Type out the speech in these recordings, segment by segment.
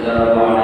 السلام عليكم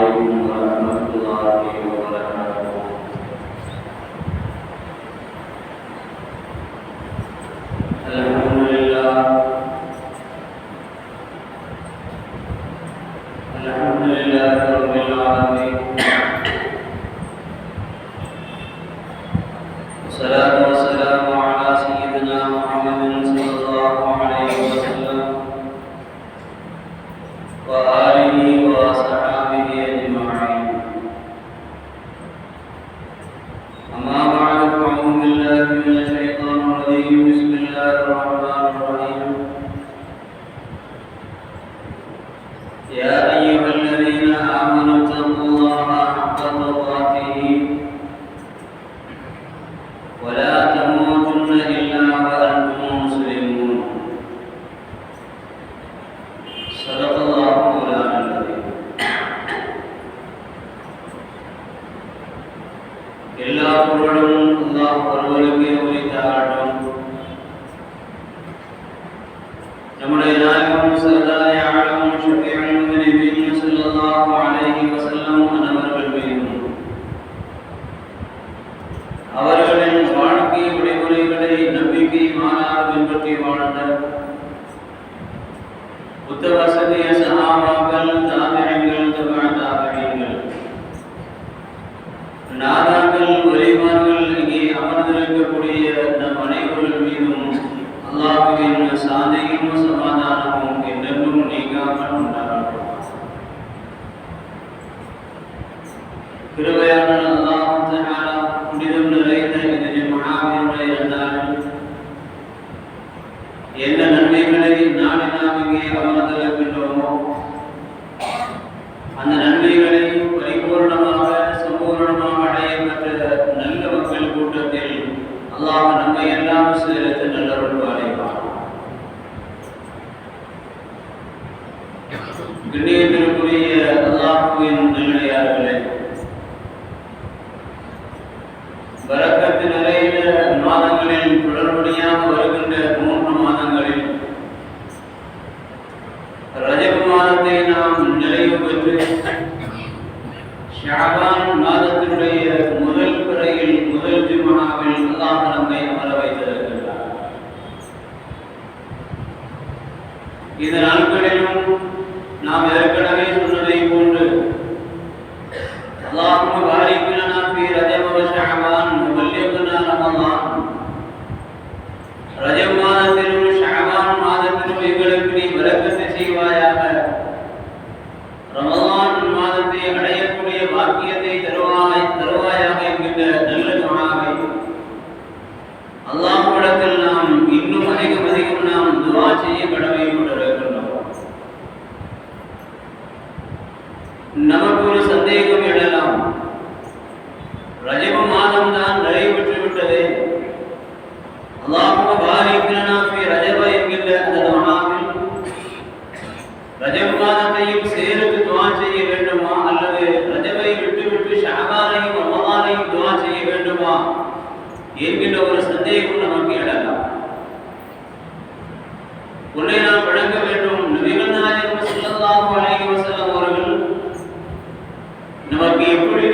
ಯಾವಾಗ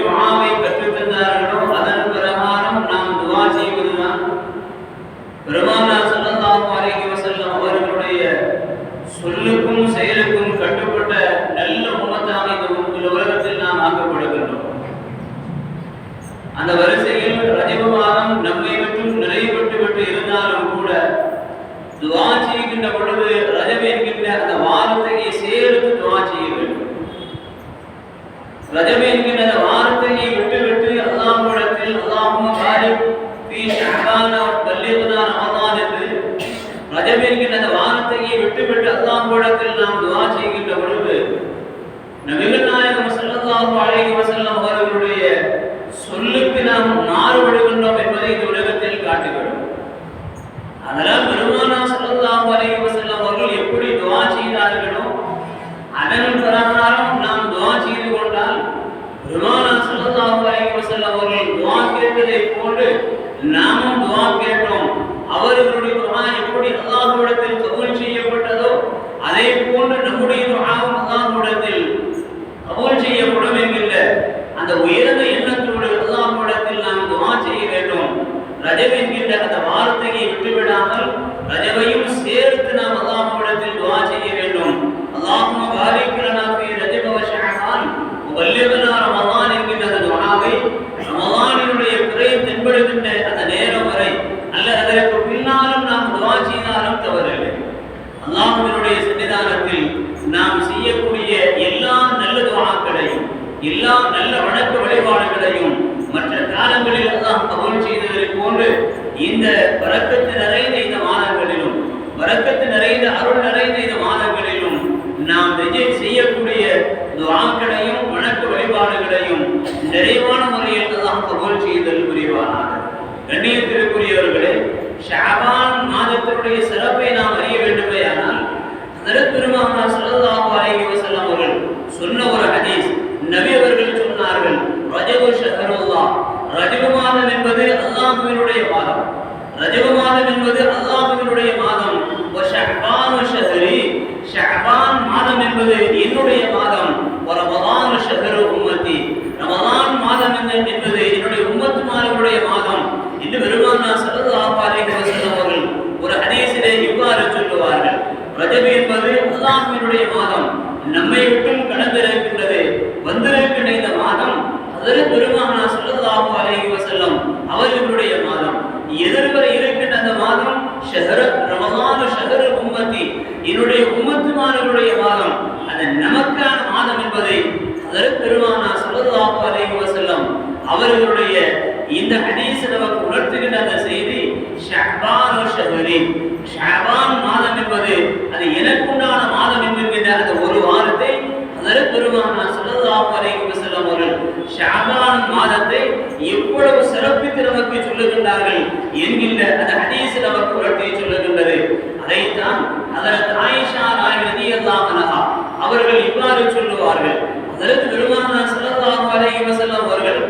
துவாவை கற்றுத்தந்தார்களோ அதன் பிரகாரம் நாம் துவா செய்வதுதான். பெருமானா அவர்களுடைய சொல்லுக்கும் செயலுக்கும் கட்டுப்பட்ட நல்ல உமத்தாக உலகத்தில் நாம் ஆக்கப்படுகின்றோம். அந்த வரிசையில் ரஜிப மாதம் நம்மை மட்டும் நிறைவுபட்டு விட்டு இருந்தாலும் கூட துவா செய்கின்ற பொழுது ரஜம் என்கின்ற அந்த வாரத்தை சேர்த்து துவா செய்ய வேண்டும். ரஜம் என்கின்ற ரஜபு மாதம் என்பது அல்லாஹுவினுடைய மாதம். ரஜபு மாதம் என்பது அல்லாஹுவினுடைய மாதம். மாதம் என்பது என்னுடைய மாதம். ஷஹரு உம்மத்தி. மாதம் என்பது மாதம் என்று பெருமானார் ஸல்லல்லாஹு அலைஹி வஸல்லம் அவர்கள் ஒரு ஹதீஸிலே இவ்வாறு சொல்லுவார்கள். ரஜபு என்பது அல்லாஹ்வினுடைய மாதம். நம்மை விட்டும் கடந்திருக்கின்றது. வந்திருக்கின்ற இந்த மாதம் அதற்கு பெருமானா ஸல்லல்லாஹு அலைஹி வஸல்லம் அவர்களுடைய மாதம். எதிர்வர இருக்கின்ற அந்த மாதம் ஷஹர ரமலான ஷஹர உம்மத்தி. என்னுடைய உம்மத்துமார்களுடைய மாதம். அது நமக்கான மாதம் என்பதை அதில் பெருமானா ஸல்லல்லாஹு அலைஹி செல்லம் அவர்களுடைய இந்த ஹதீஸ் நமக்கு உணர்த்துகின்ற அந்த செய்தி ஷஅபான் ஷஹரி. ஷஅபான் மாதம் என்பது அது எனக்குண்டான மாதம் என்கின்ற அந்த ஒரு வாரத்தை அதற்கு பெருமானா அலைஹி வஸல்லம் அவர்கள் ஷஅபான் மாதத்தை எவ்வளவு சிறப்பித்து நமக்கு சொல்லுகின்றார்கள் என்கின்ற அந்த சொல்லுகின்றது. அதைத்தான் அதற்கு ஆயிஷா ரலியல்லாஹு அன்ஹா அவர்கள் இவ்வாறு சொல்லுவார்கள். அதற்கு பெருமானா ஸல்லல்லாஹு அலைஹி வஸல்லம் அவர்கள்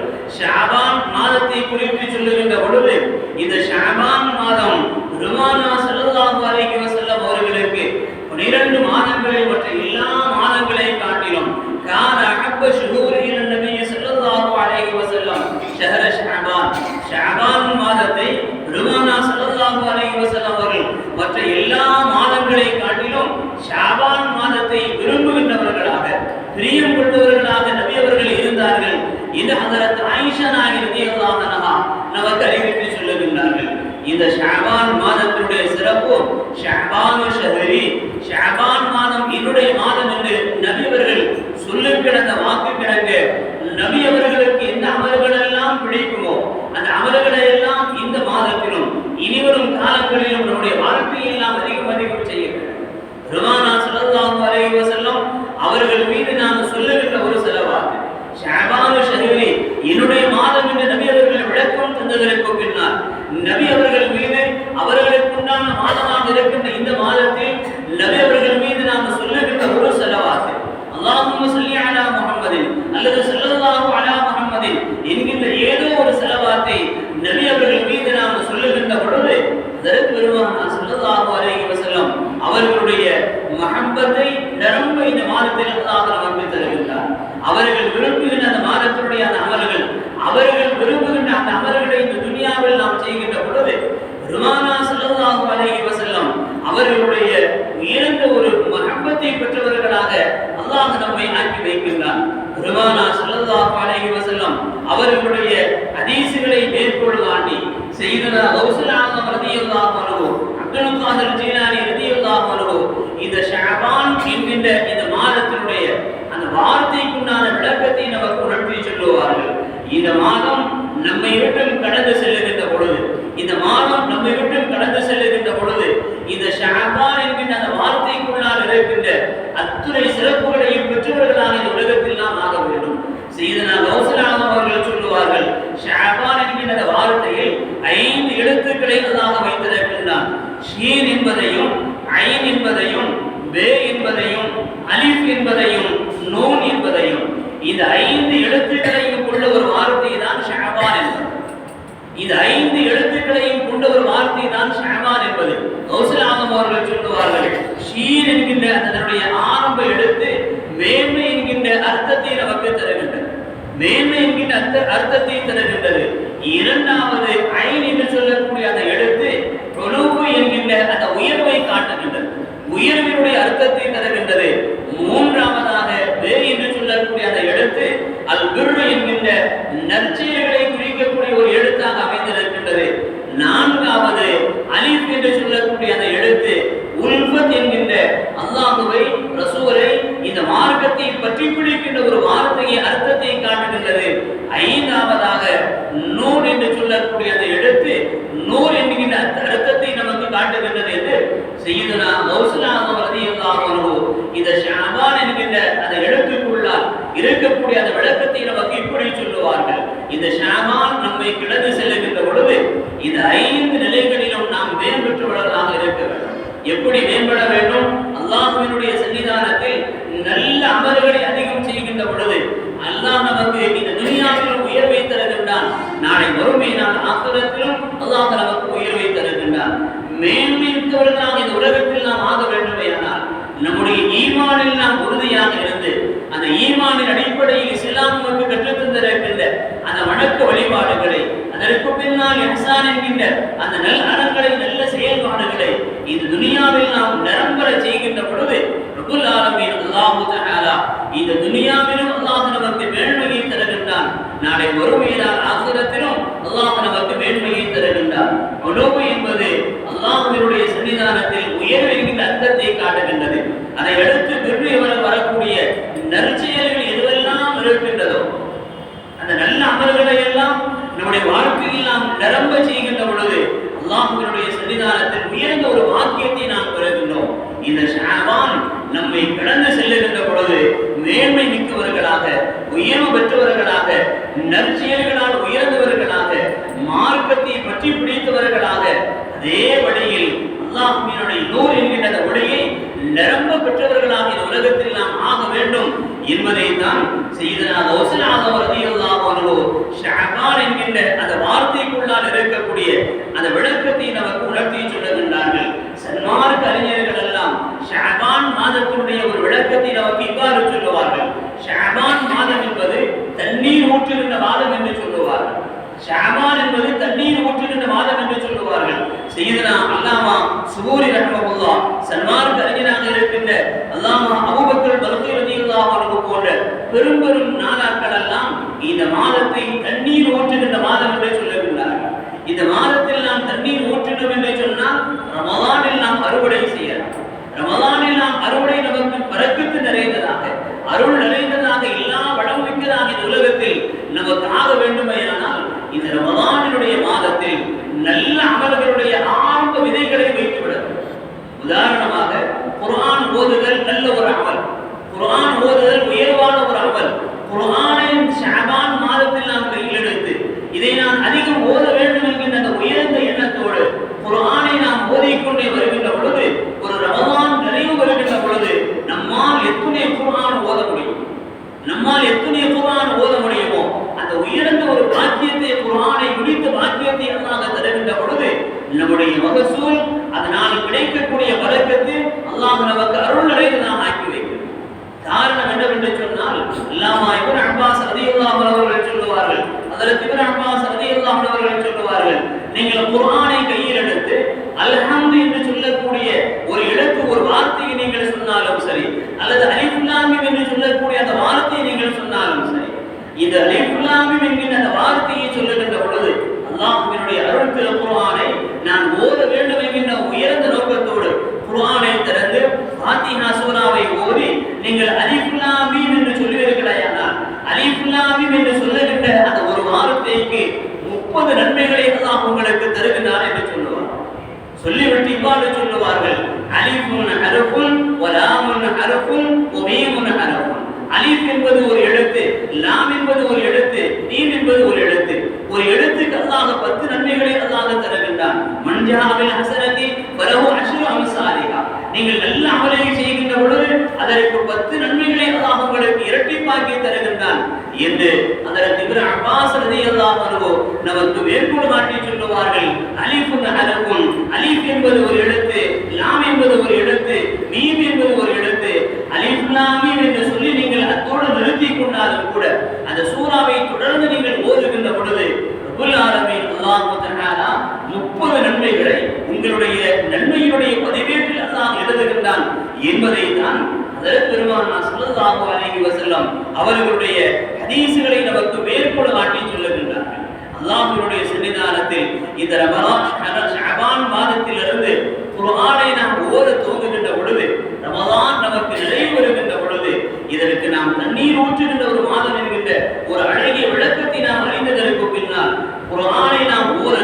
மாதத்தை குறித்து சொல்லுகின்ற பொழுது இந்த ஷாபான் மாதம் பெருமானா ஸல்லல்லாஹு அலைஹி வஸல்லம் அவர்களுக்கு 12 மாதங்களில் மற்ற எல்லா மாதங்களை காட்டிலும் கான அஹப்ப ஷுஹூர் இல நபி ஸல்லல்லாஹு அலைஹி வஸல்லம் ஷஹர ஷாபான் ஷாபான் மாதத்தை பெருமானா ஸல்லல்லாஹு அலைஹி வஸல்லம் அவர்கள் மற்ற எல்லா மாதங்களை காட்டிலும் ஷாபான் மாதத்தை விரும்புகின்றவர்களாக பிரியம் கொண்டவர்களாக நபி அவர்கள் இருந்தார்கள். இது ஹதரத் ஆயிஷா நாயகி நமக்கு அறிவித்து சொல்லுகின்றார்கள். இந்த ஷாபான் மாதத்தினுடைய சிறப்பு ஷாபான் nosotros மேற்கொள்ளாண்டி செய்தன கௌசல் ஆலம் ரலியல்லாஹு அன்ஹு அப்துல் காதர் ஜீலானி ரலியல்லாஹு அன்ஹு இந்த ஷாபான் என்கின்ற இந்த மாதத்தினுடைய அந்த வார்த்தைக்குண்டான விளக்கத்தை நமக்கு உணர்த்தி சொல்லுவார்கள். இந்த மாதம் நம்மை விட்டும் கடந்து செல்ல ஐந்து எழுத்துக்களையும் கொண்ட ஒரு வார்த்தை தான் ஷஹமான் என்பது. கௌசல் அவர்கள் சொல்லுவார்கள் ஷீர் என்கின்ற அதனுடைய ஆரம்ப எழுத்து மேன்மை என்கின்ற அர்த்தத்தை நமக்கு தருகின்றது. மேன்மை என்கின்ற அர்த்த அர்த்தத்தை தருகின்றது. இரண்டாவது ஐன் என்று சொல்லக்கூடிய அந்த எழுத்து தொழுவு என்கின்ற அந்த உயர்வை காட்டுகின்றது. உயர்வினுடைய அர்த்தத்தை தருகின்றது. மூன்றாவதாக வே என்று சொல்லக்கூடிய அந்த எழுத்து அல் என்கின்ற நற்செயல்களை குறிக்கக்கூடிய ஒரு எழுத்து ஹனீஃப் என்று சொல்லக்கூடிய அந்த எழுத்து உல்பத் என்கின்ற அல்லாஹுவை ரசூலை இந்த மார்க்கத்தை பற்றி பிடிக்கின்ற ஒரு வார்த்தையை அர்த்தத்தை காட்டுகின்றது. ஐந்தாவதாக நூல் என்று சொல்லக்கூடிய அந்த எழுத்து நூல் என்கின்ற அர்த்தத்தை நமக்கு காட்டுகின்றது என்று செய்யுதுனா அந்த நல்ல செயல்பாடுகளை இந்த துனியாவில் நாம் நிரம்பர செய்கின்ற பொழுது ரபுல் ஆலமீன் அல்லாஹு தஆலா இந்த துனியாவிலும் அல்லாஹ் நமக்கு மேன்மையை தருகின்றான் நாளை ஒருமையினால் ஆசிரத்திலும் அல்லாஹ் நமக்கு மேன்மையை தருகின்றான் உணவு என்பது அல்லாஹ்வினுடைய சன்னிதானத்தில் உயர்வு என்கின்ற அர்த்தத்தை காட்டுகின்றது அதை அடுத்து விரும்பியவர் வரக்கூடிய நற்செயல்கள் எதுவெல்லாம் இருக்கின்றதோ அந்த நல்ல அமல்களை எல்லாம் நம்முடைய வாழ்க்கையில் நாம் நிரம்ப செய்கின்ற பொழுது அல்லாஹ்வினுடைய சன்னிதானத்தில் உயர்ந்த ஒரு வாக்கியத்தை நாம் பெறுகின்றோம் இந்த ஷாபான் நம்மை கடந்து செல்லுகின்ற பொழுது மேன்மை மிக்கவர்களாக உயர்வு பெற்றவர்களாக நற்செயல்களால் உயர்ந்தவர்களாக மார்க்கத்தை பற்றி பிடித்தவர்களாக அதே வழியில் அல்லாஹ்வினுடைய நூர் என்கின்ற அந்த ஒளியை நிரம்ப பெற்றவர்களாக இந்த உலகத்தில் நாம் ஆக வேண்டும் என்பதை தான் செய்தனா கௌசலாக என்கின்ற அந்த வார்த்தைக்குள்ளால் இருக்கக்கூடிய அந்த விளக்கத்தை நமக்கு உணர்த்தி சொல்லுகின்றார்கள். சன்மார்க்க அறிஞர்கள் எல்லாம் ஷஅபான் மாதத்தினுடைய ஒரு விளக்கத்தை நமக்கு இவ்வாறு சொல்லுவார்கள். ஷஅபான் மாதம் என்பது தண்ணீர் ஊற்றுகின்ற மாதம் என்று சொல்லுவார்கள். ஷாபான் என்பது தண்ணீர் ஊற்றுகின்ற மாதம் என்று சொல்லுவார்கள். செய்தனா அல்லாமா சுகூரி ரஹமகுல்லா சன்மார்க்க அறிஞராக இருக்கின்ற அல்லாமா அபுபக்கர் பல்கை ரலியல்லாஹு போன்ற பெரும் பெரும் நாதாக்கள் எல்லாம் இந்த மாதத்தை தண்ணீர் ஊற்றுகின்ற மாதம் என்று சொல்லுகின்றார்கள் இந்த மாதத்தில் நாம் தண்ணீர் ஊற்றினோம் என்று சொன்னால் ரமலானில் நாம் அறுவடை செய்யலாம் ரமலானில் நாம் அறுவடை நமக்கு பறக்கத்து நிறைந்ததாக அருள் நிறைந்ததாக எல்லா வளம் மிக்கதாக இந்த உலகத்தில் நமக்கு ஆக வேண்டுமையானால் இந்த ரமலானினுடைய மாதத்தில் நல்ல அமல்களுடைய ஆரம்ப விதைகளை வைத்துவிட வேண்டும். உதாரணமாக குர்ஆன் ஓதுதல் நல்ல ஒரு அமல் குர்ஆன் ஓதுதல் உயர்வான ஒரு அமல் குர்ஆனை ஷாபான் மாதத்தில் நாம் கையில் எடுத்து இதை நான் அதிகம் ஓத வேண்டும் என்கின்ற அந்த உயர்ந்த எண்ணத்தோடு குர்ஆனை நாம் ஓதிக்கொண்டே வருகின்ற பொழுது ஒரு ரமலான் நிறைவு வருகின்ற பொழுது நம்மால் எத்தனை குர்ஆன் ஓத முடியும் நம்மால் எத்தனை குர்ஆன் ஓத முடியுமோ அந்த உயர்ந்த ஒரு பாக்கியத்தை குர்ஆனை முடித்த பாக்கியத்தை அல்லாஹ் தருகின்ற பொழுது நம்முடைய மகசூல் அதனால் கிடைக்கக்கூடிய வரக்கத்து அல்லாஹ் நமக்கு அருள் நிறைந்ததாக ஆக்கி வைக்கிறோம் காரணம் என்னவென்று சொன்னால் அல்லாமா இவர் அன்பாஸ் ரலியல்லாஹு அவர்கள் சொல்லுவார்கள் அதற்கு இப்னு அன்பாஸ் ரலியல்லாஹு அவர்கள் சொல்லுவார்கள் நீங்கள் குரானை கையில் எடுத்து அல்ஹம்து என்று சொல்லக்கூடிய ஒரு எழுத்து ஒரு வார்த்தையை நீங்கள் சொன்னாலும் சரி அல்லது அலிஃப் என்று சொல்லக்கூடிய அந்த வார்த்தையை நீங்கள் சொன்னாலும் சரி இந்த அலிஃப் என்கிற அந்த வார்த்தையை சொல்லுகின்ற பொழுது அல்லாஹுவினுடைய அருள் திரு குர்ஆனை நான் ஓத வேண்டும் என்கின்ற உயர்ந்த நோக்கத்தோடு குர்ஆனை திறந்து ஃபாத்திஹா சூராவை ஓதி நீங்கள் அலிஃபுல்லாமீம் என்று சொல்லுவீர்களையானால் அலிஃபுல்லாமீம் என்று சொல்லுகின்ற அந்த ஒரு வார்த்தைக்கு முப்பது நன்மைகளை அல்லாஹ் உங்களுக்கு தருகின்றார் என்று சொல்லுவார் சொல்லிவிட்டு இவ்வாறு சொல்லுவார்கள் அலிஃபுன் ஹரஃபுன் வலாமுன் ஹரஃபுன் ஒமீமுன் ஹரஃபுன். அலிஃப் என்பது ஒரு எழுத்து லாம் என்பது ஒரு எழுத்து நீம் என்பது ஒரு எழுத்து ஒரு எழுத்துக்கு அல்லாஹ் பத்து நன்மைகளை அல்லாஹ் தருகின்றான் பலஹு அஷ்ரு அம்சாலிஹா நீங்கள் நல்ல அமலை செய்கின்ற பொழுது அதற்கு பத்து நன்மைகளை அல்லாஹ் உங்களுக்கு இரட்டிப்பாக்கி தருகின்றான். என்று அதற்கு இப்னு அப்பாஸ் அன்ஹு நமக்கு மேற்கோள் காட்டி சொல்லுவார்கள். அலிஃபுன் ஹரஃபுன் அலிஃப் என்பது ஒரு எழுத்து லாம் என்பது ஒரு எழுத்து மீம் என்பது ஒரு எழுத்து. அலிஃப் லாம் என்று சொல்லி நீங்கள் அத்தோடு நிறுத்திக் கொண்டாலும் கூட அந்த சூறாவை தொடர்ந்து நீங்கள் ஓதுகின்ற பொழுது ரப்புல் ஆலமீன் அல்லாஹ் தஆலா 30 நன்மைகளை உங்களுடைய நன்மையினுடைய பதிவேட்டில் அல்லாஹ் எழுதுகின்றான் என்பதை தான் அதற்கு பெருமானா ஸல்லல்லாஹு அழகி வசல்லம் அவர்களுடைய ஹதீசுகளை நமக்கு மேற்கோள் காட்டி சொல்லுகின்றார்கள். அல்லாஹினுடைய சன்னிதானத்தில் இந்த ரமலான் ஷஅபான் மாதத்திலிருந்து குர்ஆனை நாம் ஓத தூங்குகின்ற பொழுது ரமலான் நமக்கு நிறைவு வருகின்ற பொழுது இதற்கு நாம் தண்ணீர் ஊற்றுகின்ற ஒரு மாதம் என்கின்ற ஒரு அழகிய விளக்கத்தை நாம் அறிந்ததற்கு பின்னால் குர்ஆனை நாம் ஓத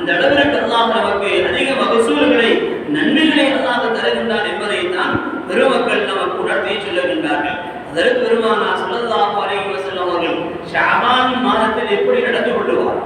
அந்த அளவிற்கு அல்லாஹ் நமக்கு அதிக மகசூல்களை நன்மைகளை அல்லாஹ் தருகின்றார் என்பதை தான் பெருமக்கள் நமக்கு உணர்த்தி சொல்லுகின்றார்கள். அதற்கு பெருமானா சொல்லதாக அவர்கள் ஷாபான் மாதத்தில் எப்படி நடந்து கொள்ளுவார்?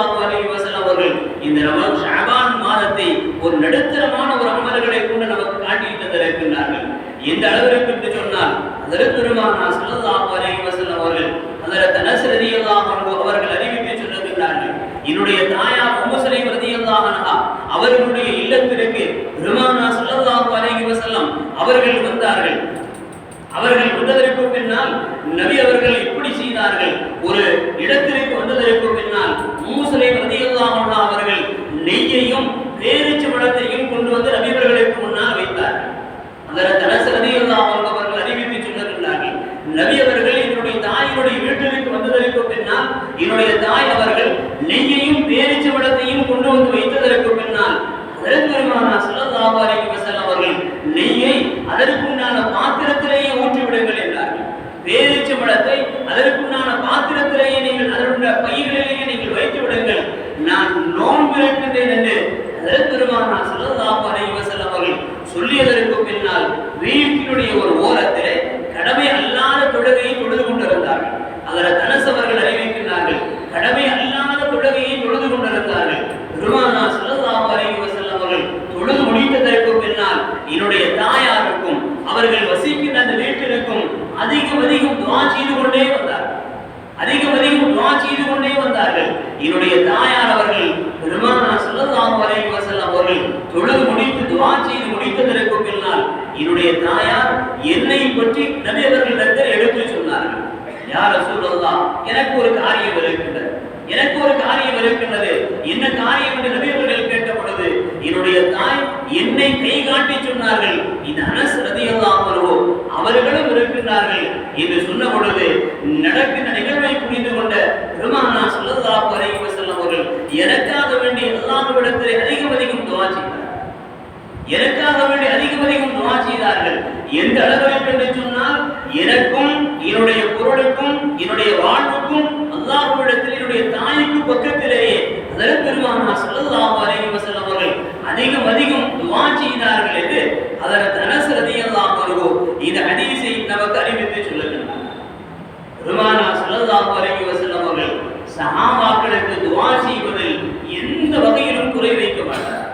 அவர்கள் இந்த ரமலான் மாதத்தை ஒரு நடுத்தரமான ஒரு அமல்களை கூட நமக்கு காட்டி தந்திருக்கிறார்கள் எந்த அளவிற்கு என்று சொன்னால் அதற்கு பெருமானார் சல்லல்லாஹு அலைஹி வஸல்லம் அவர்கள் அதற்கு அனஸ் அவர்கள் அறிவித்து சொல்லுகிறார்கள் என்னுடைய தாயார் உம்மு சலைம் ரலியல்லாஹு அவர்களுடைய இல்லத்திற்கு பெருமானா சல்லல்லாஹு அலைஹி வஸல்லம் அவர்கள் வந்தார்கள். அவர்கள் வந்ததற்கு பின்னால் நபி அவர்கள் எப்படி செய்தார்கள். ஒரு இடத்திற்கு வந்ததற்கு பின்னால் மூசலை ரதியுல்லாமல்லா அவர்கள் நெய்யையும் பேரிச்சு பழத்தையும் கொண்டு வந்து நபிவர்களுக்கு முன்னால் வைத்தார். அதில் தனசு அவர்கள் அறிவிப்பு சொன்னதுள்ளார்கள் நபி அவர்கள் என்னுடைய தாயினுடைய வீட்டிற்கு வந்ததற்கு பின்னால் என்னுடைய தாய் அவர்கள் நெய்யையும் பேரிச்சு பழத்தையும் கொண்டு வந்து வைத்ததற்கு பின்னால் பெருமானா அவர்கள் நெய்யை அதற்குண்டான பாத்திரத்திலேயே ஊற்றிவிடுங்கள் என்றார்கள். என்றார்கள் பேரிச்சம்பழத்தை அதற்குண்டான பாத்திரத்தை கொண்டிருக்கின்றேன் என்று அதற்கு பெருமானார் செல்லதாக அறிவசல் அவர்கள் சொல்லியதற்கு பெருமானார் சொல்லலாம் வரைக்கும் வசல் அவர்கள் எந்த வகையிலும் குறை வைக்க மாட்டார்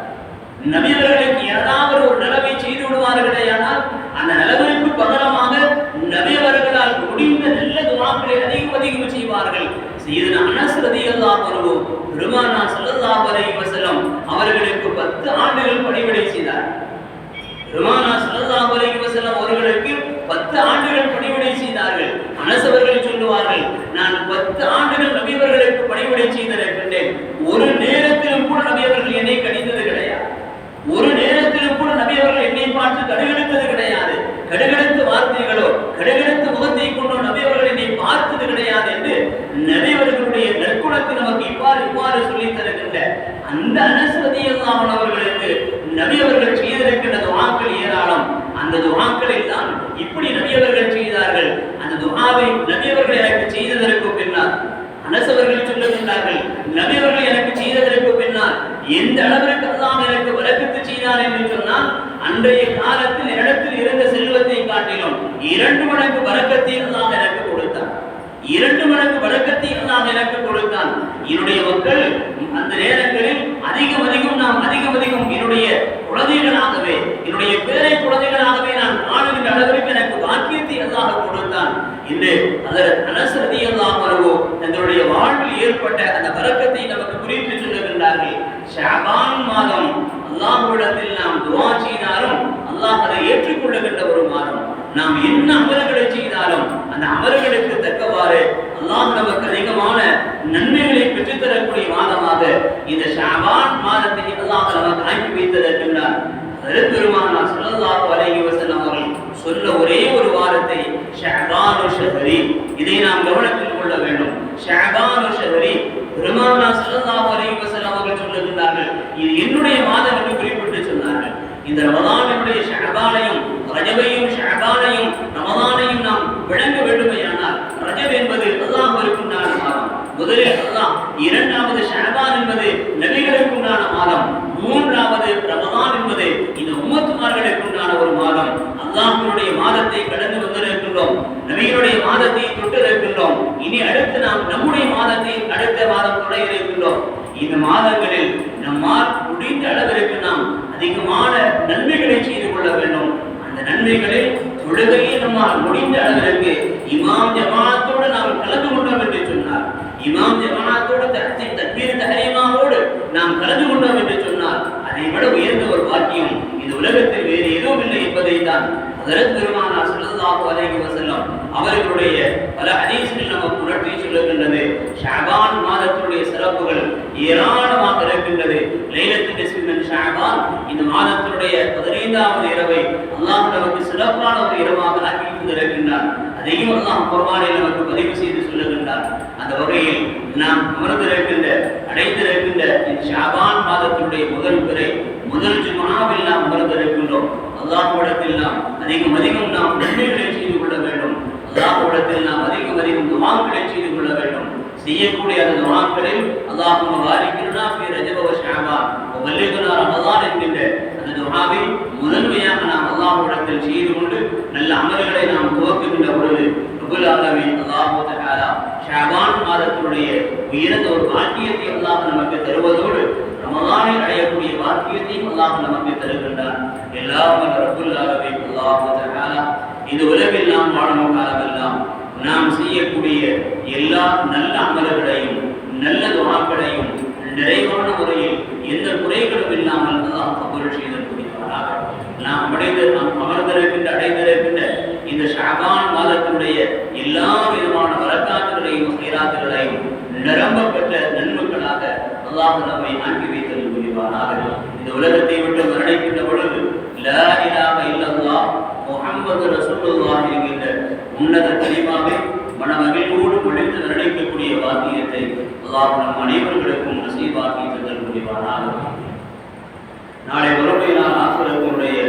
ஏதாவது ஒரு நிலவை செய்து விடுவார்களே ஆனால் அந்த நிலவில் சீதன் அனஸ் ரதியல்லாஹு பெருமானா ஸல்லல்லாஹு அலைஹி வஸல்லம் அவர்களுக்கு 10 ஆண்டுகள் பணிவிடை செய்தார். பெருமானா ஸல்லல்லாஹு அலைஹி வஸல்லம் அவர்களுக்கு 10 ஆண்டுகள் பணிவிடை செய்தார்கள். அனஸ் அவர்கள் சொல்லுவார்கள் நான் 10 ஆண்டுகள் நபிவர்களுக்கு பணிவிடை செய்தனர் அந்த அமல்களுக்கு தக்கவாறு அல்லாஹ் நமக்கு அதிகமான நன்மைகளை பெற்றுத்தரக்கூடிய மாதமாக இந்த ஷாபான் மாதத்தை அல்லாஹ் நமக்கு ஆக்கி வைத்திருக்கின்றார். பெருமானார் ஸல்லல்லாஹு அலைஹி வஸல்லம் அவர்கள் சொல்ல ஒரே ஒரு வாரத்தை ஷஹபானு ஷஹரி. இதை நாம் கவனத்தில் கொள்ள வேண்டும். ஷஹபானு ஷஹரி பெருமானார் ஸல்லல்லாஹு அலைஹி வஸல்லம் அவர்கள் சொல்லுகின்றார்கள் இது என்னுடைய மாதம் என்று குறிப்பிட்டு சொன்னார்கள். இந்த ரமதானுடைய ஷஹபானையும் ரஜபையும் ஷஅபானையும் ரமதானையும் நாம் விளங்க வேண்டுமையானால் ரஜப் என்பது அல்லாஹ்விற்குண்டான மாதம் முதலில் அல்லாஹ் இரண்டாவது ஷஅபான் என்பது நபிகளுக்குண்டான மாதம் மூன்றாவது ரமதான் என்பது இந்த உம்மத்துமார்களுக்கு உண்டான ஒரு மாதம் அல்லாஹ்வினுடைய மாதத்தை கடந்து வந்திருக்கின்றோம் நபிகளுடைய மாதத்தை தொட்டு இருக்கின்றோம் இனி அடுத்து நாம் நம்முடைய மாதத்தை அடுத்த மாதம் தொடர இருக்கின்றோம் இந்த மாதங்களில் நம்மால் முடிந்த அளவிற்கு நாம் அதிகமான நன்மைகளை செய்து கொள்ள வேண்டும் அந்த நன்மைகளில் தொழுகையை நம்மால் முடிந்த அளவிற்கு இமாம் ஜமாத்தோடு நாம் கலந்து கொண்டோம் என்று சொன்னார் இமாம் ஜமாத்தோடு தரத்தை தக்பீர் தஹரீமாவோடு நாம் கலந்து கொண்டோம் என்று சொன்னார் அதை விட உயர்ந்த ஒரு பாக்கியம் இந்த உலகத்தில் வேறு எதுவும் இல்லை என்பதை தான் ஹஜரத் பெருமானார் ஸல்லல்லாஹு அலைஹி வஸல்லம் அவர்களுடைய பல ஹதீஸ்கள் நமக்கு உணர்த்தி சொல்லுகின்றது. ஷாபான் மாதத்தினுடைய சிறப்புகள் ஏராளமாக இருக்கின்றது. லைலத்துல் நிஸ்ஃபி ஷாபான் இந்த மாதத்தினுடைய பதினைந்தாவது இரவை அல்லாஹ் நமக்கு சிறப்பான ஒரு இரவாக ஆக்கி இருக்கின்றார் அதையும் அல்லாஹ் குர்ஆனில் நமக்கு பதிவு செய்து சொல்லுகின்றார் அந்த வகையில் நாம் அமர்ந்திருக்கின்ற அடைந்திருக்கின்ற இந்த ஷாபான் மாதத்தினுடைய முதல் பிறை முதல் ஜுமாவில் நாம் அமர்ந்திருக்கின்றோம். அல்லாஹோடத்தில் நாம் அதிகம் அதிகம் நாம் நன்மைகளை செய்து கொள்ள வேண்டும். அல்லாஹோடத்தில் நாம் அதிகம் அதிகம் துவாக்களை செய்து கொள்ள வேண்டும். செய்யக்கூடிய அந்த துவாக்களை அல்லாஹும்ம பாரிக்னா ஃபீ ரஜப ஷாபா ஷஅபான் வ ரமதான் என்கின்ற அந்த துவாவை முதன்மையாக நாம் அல்லாஹோடத்தில் செய்து கொண்டு நல்ல அமல்களை நாம் துவக்குகின்ற பொழுது ரப்பல் ஆலமீன் அல்லாஹ் தஆலா ஷஅபான் மாதத்துடைய உயர்ந்த ஒரு பாக்கியத்தை அல்லாஹ் நமக்கு தருவதோடு ரமலானை அடையக்கூடிய பாக்கியத்தையும் அல்லாஹ் நமக்கு தருகின்றான். எல்லாம் வல்ல அல்லாஹ் இந்த உலகில் நாம் வாழும் காலமெல்லாம் நாம் செய்யக்கூடிய எல்லா நல்ல அமல்களையும் நல்ல துவாக்களையும் நிறைவான முறையில் எந்த குறைகளும் இல்லாமல் அல்லாஹ் கபூல் செய்திருக்கிறாராக நாம் அடைந்து நாம் அமர்ந்திருக்கின்ற அடைந்திருக்கின்ற இந்த ஷாபான் மாதத்தினுடைய எல்லா விதமான வரக்காற்றுகளையும் சீராத்துகளையும் நிரம்ப பெற்ற நன்மைகளாக அல்லாஹ் நம்மை ஆக்கி வைத்தல் புரிவானாக இந்த உலகத்தை விட்டு மரணிக்கின்ற பொழுது லா இலாக இல்லல்லா முஹம்மது ரசூலுல்லாஹ் என்கின்ற உன்னத கலிமாவை மனமகிழ்வோடு பொழித்து மரணிக்கக்கூடிய வாக்கியத்தை அல்லாஹ் நம் அனைவர்களுக்கும் நசீபாக்கி தந்தல் புரிவானாக நாளை வறுமை நான் ஆசிரியர்களுடைய